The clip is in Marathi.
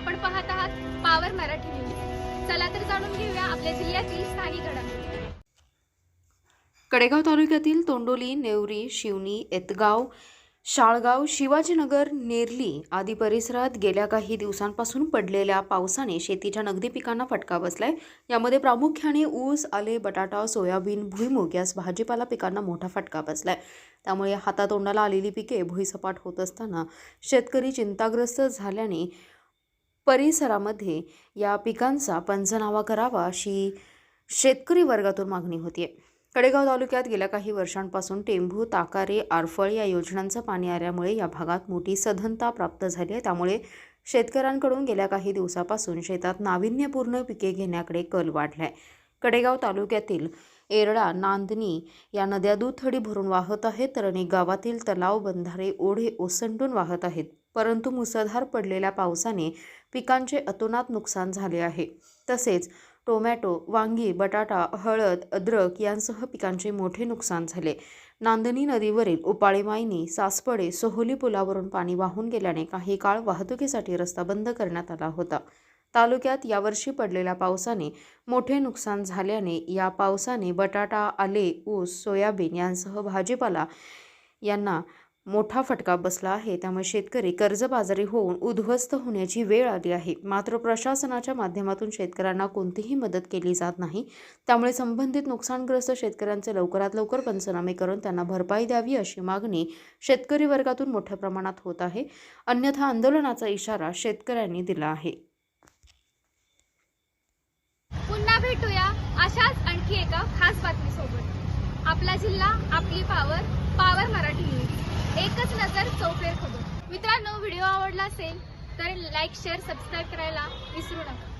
आपण पाहत आहात पावर मराठी न्यूज चला तर जाणून घेऊया आपल्या जिल्ह्यातील स्थानिक घडामोडी. कडेगाव तालुक्यातील तोंडोली नेवरी शिवनी एतगाव शाळगाव शिवाजीनगर नेरली आदी परिसरात गेल्या काही दिवसांपासून पडलेल्या पावसाने शेतीच्या नगदी पिकांना फटका बसलाय. यामध्ये प्रामुख्याने ऊस आले बटाटा सोयाबीन भुईमुग यास भाजीपाला पिकांना मोठा फटका बसलाय. त्यामुळे हातातोंडाला आलेली पिके भुईसपाट होत असताना शेतकरी चिंताग्रस्त झाल्याने परिसरामध्ये या पिकांचा पंचनावा करावा अशी शेतकरी वर्गातून मागणी होती कडेगाव तालुक्यात गेल्या काही वर्षांपासून टेंभू ताकारे आरफळ या योजनांचं पाणी आल्यामुळे या भागात मोठी सधनता प्राप्त झाली आहे. त्यामुळे शेतकऱ्यांकडून गेल्या काही दिवसापासून शेतात नाविन्यपूर्ण पिके घेण्याकडे कल वाढला आहे कडेगाव तालुक्यातील एरडा नांदणी या नद्या दुथडी भरून वाहत आहेत तर अनेक गावातील तलाव बंधारे ओढे ओसंडून वाहत आहेत. परंतु मुसळधार पडलेल्या पावसाने पिकांचे अतोनात नुकसान झाले आहे. तसेच टोमॅटो वांगी बटाटा हळद अद्रक यांसह पिकांचे मोठे नुकसान झाले. नांदणी नदीवरील उपाळीमायनी सासपडे सोहोली पुलावरून पाणी वाहून गेल्याने काही काळ वाहतुकीसाठी रस्ता बंद करण्यात आला होता. तालुक्यात यावर्षी पडलेल्या पावसाने मोठे नुकसान झाल्याने या पावसाने बटाटा आले ऊस सोयाबीन यांसह भाजीपाला यांना मोठा फटका बसला आहे. त्यामुळे शेतकरी कर्जबाजारी होऊन उद्ध्वस्त होण्याची वेळ आली आहे. मात्र प्रशासनाच्या माध्यमातून शेतकऱ्यांना कोणतीही मदत केली जात नाही. त्यामुळे संबंधित नुकसानग्रस्त शेतकऱ्यांचे लवकरात लवकर पंचनामे करून त्यांना भरपाई द्यावी अशी मागणी शेतकरी वर्गातून मोठ्या प्रमाणात होत आहे. अन्यथा आंदोलनाचा इशारा शेतकऱ्यांनी दिला आहे. पुन्हा भेटूया अशाच आणखी एका खास बातमीसोबत. आपला जिल्हा आपली पावर पावर मराठी एकच नजर चौफेर खबर मित्रांनो व्हिडिओ आवडला असेल तर लाईक शेअर सबस्क्राईब करायला विसरू नका.